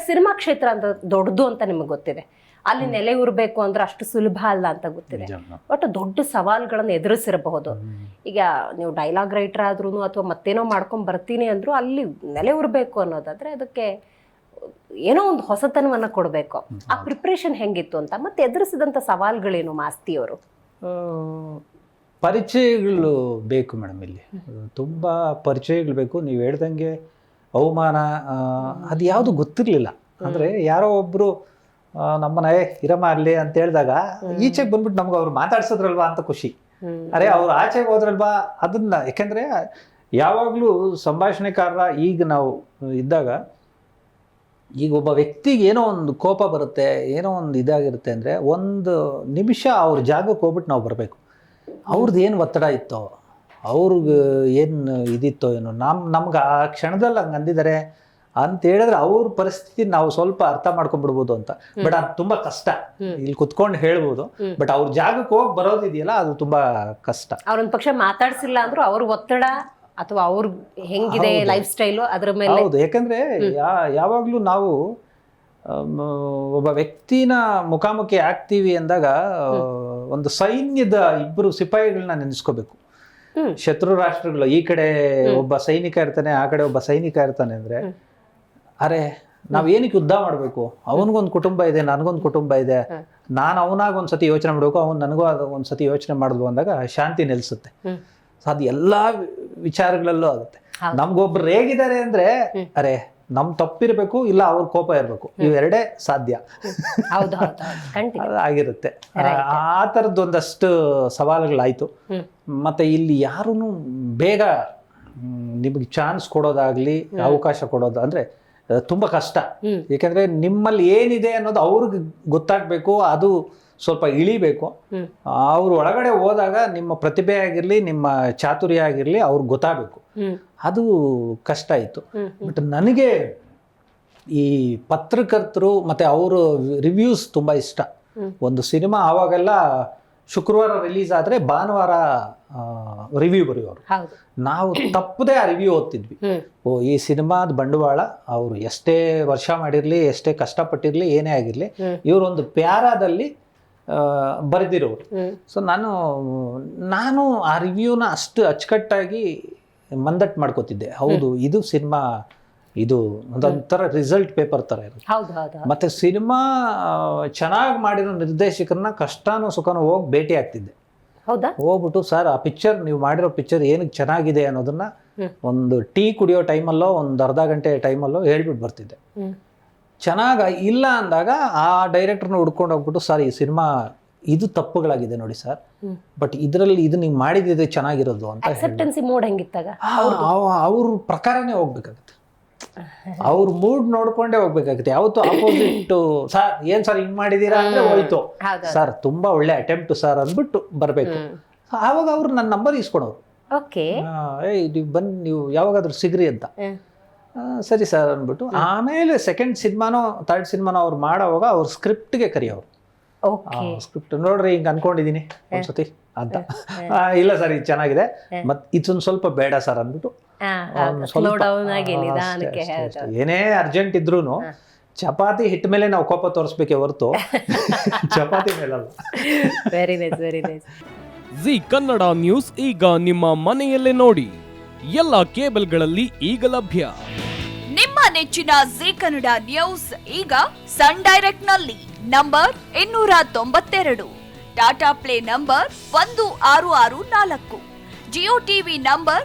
But cinema ಕ್ಷೇತ್ರ ಅಂತ ದೊಡ್ಡದು ಅಂತ ನಿಮಗೆ ಗೊತ್ತಿದೆ. ಅಲ್ಲಿ ನೆಲೆ ಉರ್ಬೇಕು ಅಂದ್ರೆ ಅಷ್ಟು ಸುಲಭ ಅಲ್ಲ ಅಂತ ಗೊತ್ತಿದೆ. ಬಟ್ ದೊಡ್ಡ ಸವಾಲುಗಳನ್ನು ಎದುರಿಸಿರಬಹುದು. ಈಗ ನೀವು ಡೈಲಾಗ್ ರೈಟರ್ ಆದ್ರೂ ಅಥವಾ ಮತ್ತೇನೋ ಮಾಡ್ಕೊಂಡ್ ಬರ್ತೀನಿ ಅಂದ್ರು ಅಲ್ಲಿ ನೆಲೆ ಉರ್ಬೇಕು ಅನ್ನೋದಾದ್ರೆ ಅದಕ್ಕೆ ಏನೋ ಒಂದು ಹೊಸತನವನ್ನ ಕೊಡಬೇಕು. ಆ ಪ್ರಿಪ್ರೇಷನ್ ಹೆಂಗಿತ್ತು ಅಂತ ಮತ್ತೆ ಎದುರಿಸಿದಂತ ಸವಾಲುಗಳೇನು ಮಾಸ್ತಿಯವರು ಅವರು? ಪರಿಚಯಗಳು ಬೇಕು ಮೇಡಮ್ ಇಲ್ಲಿ. ತುಂಬ ಪರಿಚಯಗಳು ಬೇಕು. ನೀವು ಹೇಳ್ದಂಗೆ ಅವಮಾನ ಅದು ಯಾವುದು ಗೊತ್ತಿರಲಿಲ್ಲ. ಅಂದರೆ ಯಾರೋ ಒಬ್ಬರು ನಮ್ಮನ ಇರಮ್ಮ ಅಲ್ಲಿ ಅಂತ ಹೇಳಿದಾಗ ಈಚೆಗೆ ಬಂದ್ಬಿಟ್ಟು ನಮ್ಗೆ ಅವ್ರು ಮಾತಾಡ್ಸೋದ್ರಲ್ವಾ ಅಂತ ಖುಷಿ. ಅರೆ ಅವ್ರು ಆಚೆಗೆ ಹೋದ್ರಲ್ವಾ? ಅದನ್ನ ಯಾಕೆಂದ್ರೆ ಯಾವಾಗಲೂ ಸಂಭಾಷಣೆಕಾರರ ಈಗ ನಾವು ಇದ್ದಾಗ ಈಗ ಒಬ್ಬ ವ್ಯಕ್ತಿಗೆ ಏನೋ ಒಂದು ಕೋಪ ಬರುತ್ತೆ ಏನೋ ಒಂದು ಇದಾಗಿರುತ್ತೆ ಅಂದರೆ ಒಂದು ನಿಮಿಷ ಅವ್ರ ಜಾಗಕ್ಕೆ ಹೋಗ್ಬಿಟ್ಟು ನಾವು ಬರಬೇಕು. ಅವ್ರದ್ದು ಏನು ಒತ್ತಡ ಇತ್ತೋ ಅವ್ರಿಗೆ ಏನು ಇದಿತ್ತೋ ಏನೋ. ನಮ್ಮ ನಮ್ಗೆ ಆ ಕ್ಷಣದಲ್ಲಿ ಹಂಗೆ ಅಂದಿದ್ದಾರೆ ಅಂತ ಹೇಳಿದ್ರೆ ಅವ್ರ ಪರಿಸ್ಥಿತಿ ನಾವು ಸ್ವಲ್ಪ ಅರ್ಥ ಮಾಡ್ಕೊಂಡ್ಬಿಡ್ಬೋದು ಅಂತ. ಬಟ್ ಅದು ತುಂಬ ಕಷ್ಟ. ಇಲ್ಲಿ ಕುತ್ಕೊಂಡು ಹೇಳ್ಬೋದು. ಬಟ್ ಅವ್ರ ಜಾಗಕ್ಕೆ ಹೋಗಿ ಬರೋದಿದೆಯಲ್ಲ ಅದು ತುಂಬ ಕಷ್ಟ. ಅವ್ರೊಂದ್ ಪಕ್ಷ ಮಾತಾಡ್ಸಿಲ್ಲ ಅಂದ್ರೂ ಅವ್ರ ಒತ್ತಡ ಅಥವಾ ಅವ್ರ ಹೆಂಗಿದೆ ಲೈಫ್ ಸ್ಟೈಲು ಅದ್ರ ಮೇಲೆ ಹೌದು. ಯಾಕಂದ್ರೆ ಯಾವಾಗ್ಲೂ ಯಾವಾಗಲೂ ನಾವು ಒಬ್ಬ ವ್ಯಕ್ತಿನ ಮುಖಾಮುಖಿ ಆಗ್ತೀವಿ ಅಂದಾಗ ಒಂದು ಸೈನ್ಯದ ಇಬ್ಬರು ಸಿಪಾಯಿಗಳನ್ನ ನೆನೆಸ್ಕೋಬೇಕು. ಶತ್ರು ರಾಷ್ಟ್ರಗಳು ಈ ಕಡೆ ಒಬ್ಬ ಸೈನಿಕ ಇರ್ತಾನೆ ಆ ಕಡೆ ಒಬ್ಬ ಸೈನಿಕ ಇರ್ತಾನೆ ಅಂದ್ರೆ ಅರೆ ನಾವ್ ಏನಕ್ಕೆ ಯುದ್ಧ ಮಾಡ್ಬೇಕು? ಅವನಿಗೊಂದು ಕುಟುಂಬ ಇದೆ ನನಗೊಂದು ಕುಟುಂಬ ಇದೆ. ನಾನು ಅವನಾಗ ಒಂದ್ಸತಿ ಯೋಚನೆ ಮಾಡಬೇಕು ಅವ್ನು ನನಗೂ ಅದು ಒಂದ್ಸತಿ ಯೋಚನೆ ಮಾಡಿದ್ವು ಅಂದಾಗ ಶಾಂತಿ ನೆಲೆಸುತ್ತೆ. ಸೊ ಅದು ಎಲ್ಲಾ ವಿಚಾರಗಳಲ್ಲೂ ಆಗುತ್ತೆ. ನಮ್ಗೊಬ್ರು ಹೇಗಿದ್ದಾರೆ ಅಂದ್ರೆ ಅರೆ ನಮ್ ತಪ್ಪಿರ್ಬೇಕು ಇಲ್ಲ ಅವ್ರ ಕೋಪ ಇರ್ಬೇಕು. ಇವೆರಡೇ ಸಾಧ್ಯ. ಆಗಿರುತ್ತೆ. ಆ- ತರದ ಥರದ್ದು ಒಂದಷ್ಟು ಸವಾಲುಗಳಾಯ್ತು. ಮತ್ತೆ ಇಲ್ಲಿ ಯಾರೂ ಬೇಗ ನಿಮಗೆ ಚಾನ್ಸ್ ಕೊಡೋದಾಗ್ಲಿ ಅವಕಾಶ ಕೊಡೋದು ಅಂದ್ರೆ ತುಂಬಾ ಕಷ್ಟ. ಏಕೆಂದರೆ ನಿಮ್ಮಲ್ಲಿ ಏನಿದೆ ಅನ್ನೋದು ಅವ್ರಿಗೆ ಗೊತ್ತಾಗಬೇಕು ಅದು ಸ್ವಲ್ಪ ಇಳಿಬೇಕು. ಅವ್ರ ಒಳಗಡೆ ಹೋದಾಗ ನಿಮ್ಮ ಪ್ರತಿಭೆ ಆಗಿರಲಿ ನಿಮ್ಮ ಚಾತುರ್ಯ ಆಗಿರಲಿ ಅವ್ರಿಗೆ ಗೊತ್ತಾಗಬೇಕು. ಅದು ಕಷ್ಟ ಆಯಿತು. ಬಟ್ ನನಗೆ ಈ ಪತ್ರಕರ್ತರು ಮತ್ತು ಅವರು ರಿವ್ಯೂಸ್ ತುಂಬ ಇಷ್ಟ. ಒಂದು ಸಿನಿಮಾ ಆವಾಗೆಲ್ಲ ಶುಕ್ರವಾರ ರಿಲೀಸ್ ಆದರೆ ಭಾನುವಾರ ರಿವ್ಯೂ ಬರೆಯೋರು. ನಾವು ತಪ್ಪದೇ ಆ ರಿವ್ಯೂ ಓದ್ತಿದ್ವಿ. ಓ ಈ ಸಿನಿಮಾದ ಬಂಡವಾಳ ಅವರು ಎಷ್ಟೇ ವರ್ಷ ಮಾಡಿರಲಿ ಎಷ್ಟೇ ಕಷ್ಟಪಟ್ಟಿರಲಿ ಏನೇ ಆಗಿರಲಿ ಇವರು ಇವರೊಂದು ಪ್ಯಾರಾದಲ್ಲಿ ಬರೆದಿರೋರು. ಸೊ ನಾನು ನಾನು ಆ ರಿವ್ಯೂನ ಅಷ್ಟು ಅಚ್ಚುಕಟ್ಟಾಗಿ ಮಂದಟ್ಟು ಮಾಡ್ಕೋತಿದ್ದೆ. ಹೌದು ಇದು ಸಿನಿಮಾ ಇದು ಒಂದೊಂಥರ ರಿಸಲ್ಟ್ ಪೇಪರ್ ಥರ ಇರುತ್ತೆ. ಮತ್ತೆ ಸಿನಿಮಾ ಚೆನ್ನಾಗಿ ಮಾಡಿರೋ ನಿರ್ದೇಶಕರನ್ನ ಕಷ್ಟನೂ ಸುಖನೂ ಹೋಗಿ ಭೇಟಿ ಆಗ್ತಿದ್ದೆ. ಹೌದಾ? ಹೋಗ್ಬಿಟ್ಟು ಸರ್ ಆ ಪಿಕ್ಚರ್ ನೀವು ಮಾಡಿರೋ ಪಿಕ್ಚರ್ ಏನಕ್ಕೆ ಚೆನ್ನಾಗಿದೆ ಅನ್ನೋದನ್ನ ಒಂದು ಟೀ ಕುಡಿಯೋ ಟೈಮಲ್ಲೋ ಒಂದು ಅರ್ಧ ಗಂಟೆ ಟೈಮಲ್ಲೋ ಹೇಳ್ಬಿಟ್ಟು ಬರ್ತಿದ್ದೆ. ಚೆನ್ನಾಗ ಇಲ್ಲ ಅಂದಾಗ ಆ ಡೈರೆಕ್ಟರ್ನ ಹುಡ್ಕೊಂಡು ಹೋಗ್ಬಿಟ್ಟು ಸರ್ ಈ ಸಿನಿಮಾ ಇದು ತಪ್ಪುಗಳಾಗಿದೆ ನೋಡಿ ಸರ್. ಬಟ್ ಇದರಲ್ಲಿ ಇದು ನೀವು ಮಾಡಿದಿದೆ ಚೆನ್ನಾಗಿರೋದು ಅಂತ ಅವ್ರ ಪ್ರಕಾರನೇ ಹೋಗ್ಬೇಕಾಗುತ್ತೆ. ಅವ್ರ ಮೂಡ್ ನೋಡ್ಕೊಂಡೇ ಹೋಗ್ಬೇಕಾಗುತ್ತೆ. ಯಾವತ್ತು ಆಪೋಸಿಟ್ ಸರ್ ಏನ್ ಸರ್ ಹಿಂಗ್ ಮಾಡಿದೀರಾ ಅಂದ್ರೆ ಹೋಯ್ತು. ಸರ್ ತುಂಬಾ ಒಳ್ಳೆ ಅಟೆಂಪ್ಟ್ ಸರ್ ಅಂದ್ಬಿಟ್ಟು ಬರ್ಬೇಕು. ಆವಾಗ ಅವ್ರು ನನ್ನ ನಂಬರ್ ಇಸ್ಕೊಳೋರು ಓಕೆ ಏಯ್ ನೀವು ಬಂದು ನೀವು ಯಾವಾಗಾದ್ರೂ ಸಿಗ್ರಿ ಅಂತ. ಸರಿ ಸರ್ ಅಂದ್ಬಿಟ್ಟು ಆಮೇಲೆ ಸೆಕೆಂಡ್ ಸಿನಿಮಾನೋ ಥರ್ಡ್ ಸಿನಿಮಾನೋ ಅವ್ರು ಮಾಡೋವಾಗ ಅವ್ರ ಸ್ಕ್ರಿಪ್ಟ್ಗೆ ಕರಿಯೋರು ಸ್ಕ್ರಿಪ್ಟ್ ನೋಡ್ರಿ ಹಿಂಗೆ ಅನ್ಕೊಂಡಿದ್ದೀನಿ ಒಂದ್ಸತಿ ಅಂತ. ಇಲ್ಲ ಸರ್ ಇದು ಚೆನ್ನಾಗಿದೆ. ಮತ್ ಇದೊಂದು ಸ್ವಲ್ಪ ಬೇಡ ಸರ್ ಅಂದ್ಬಿಟ್ಟು ಏನೇ ಅರ್ಜೆಂಟ್ ಇದ್ರು ಚಪಾತಿ ಹಿಟ್ ಮೇಲೆ ನಾವು ಕೋಪ ತೋರಿಸ್ಬೇಕೆ ಹೊರತು. Chapati ಮೇಲಲ್ಲ very nice very nice Zee Kannada news ಈಗ ನಿಮ್ಮ ಮನೆಯಲ್ಲೇ ನೋಡಿ. ಎಲ್ಲ ಕೇಬಲ್ಗಳಲ್ಲಿ ಈಗ ಲಭ್ಯ. ನಿಮ್ಮ ನೆಚ್ಚಿನ ಜಿ ಕನ್ನಡ ನ್ಯೂಸ್ ಈಗ ಸನ್ ಡೈರೆಕ್ಟ್ನಲ್ಲಿ ನಂಬರ್ ಇನ್ನೂರ ತೊಂಬತ್ತೆರಡು. ಟಾಟಾ ಪ್ಲೇ ನಂಬರ್ ಒಂದು ಆರು ಆರು ನಾಲ್ಕು. Jio TV number